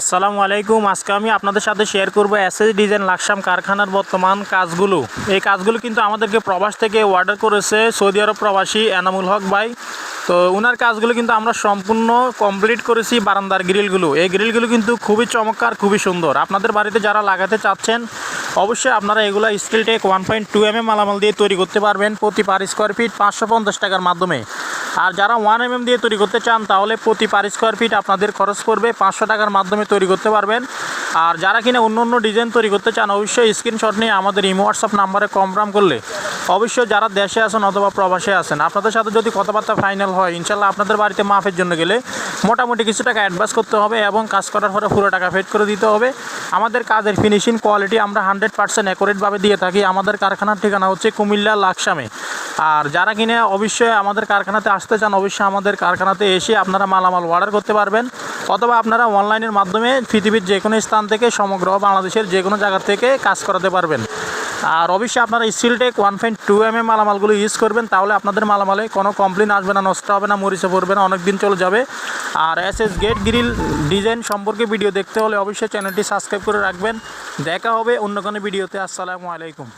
আসসালামু আলাইকুম। আজকে আমি আপনাদের সাথে শেয়ার করব এসএস ডিজাইন লাকসাম কারখানার বর্তমান কাজগুলো। এই কাজগুলো কিন্তু আমাদেরকে প্রবাস থেকে অর্ডার করেছে সৌদি আরব প্রবাসী এনামুল হক ভাই। তো ওনার কাজগুলো কিন্তু আমরা সম্পূর্ণ কমপ্লিট করেছি বারান্দার গ্রিলগুলো এই গ্রিলগুলো কিন্তু খুবই চমৎকার, খুবই সুন্দর। আপনাদের বাড়িতে যারা লাগাতে চাচ্ছেন, অবশ্যই আপনারা এগুলো steel tech one point two M মালামাল দিয়ে তৈরি করতে পারবেন প্রতি পার স্কোয়ার ফিট পাঁচশো পঞ্চাশ টাকার মাধ্যমে। আর যারা ওয়ান এম দিয়ে তৈরি করতে চান, তাহলে প্রতি পার স্কোয়ার ফিট আপনাদের খরচ পড়বে পাঁচশো টাকার মাধ্যমে তৈরি করতে পারবেন। আর যারা কিনা অন্য অন্য ডিজাইন তৈরি করতে চান, অবশ্যই স্ক্রিনশট নিয়ে আমাদের ইমো হোয়াটসঅ্যাপ নাম্বারে কনফার্ম করলে অবশ্যই যারা দেশে আছেন অথবা প্রবাসে আছেন, আপনাদের সাথে যদি কথাবার্তা ফাইনাল হয়, ইনশাল্লাহ আপনাদের বাড়িতে মাফের জন্য গেলে মোটামুটি কিছু টাকা অ্যাডভান্স করতে হবে এবং কাজ করার পরে পুরো টাকা পেড করে দিতে হবে। আমাদের কাজের ফিনিশিং কোয়ালিটি আমরা হান্ড্রেড পার্সেন্ট অ্যাকুরেটভাবে দিয়ে থাকি। আমাদের কারখানার ঠিকানা হচ্ছে কুমিল্লা লাকসামে। আর যারা কিনে অবশ্যই আমাদের কারখানাতে আসতে চান, অবশ্যই আমাদের কারখানাতে এসে আপনারা মালামাল অর্ডার করতে পারবেন। অথবা আপনারা অনলাইনের মাধ্যমে পৃথিবীর যে কোনো স্থান থেকে, সমগ্র বাংলাদেশের যে কোনো জায়গা থেকে কাজ করাতে পারবেন। আর অবশ্যই আপনারা steel tech one point two M M মালামালগুলো use করবেন, তাহলে আপনাদের মালামালে কোনো কমপ্লেন আসবে না, নষ্ট হবে না, মরিচে পড়বে না অনেক দিন চলে যাবে। আর S S gate grill design সম্পর্কে ভিডিও দেখতে হলে অবশ্যই চ্যানেলটি সাবস্ক্রাইব করে রাখবেন। দেখা হবে অন্য কোনো ভিডিওতে আসসালামু আলাইকুম।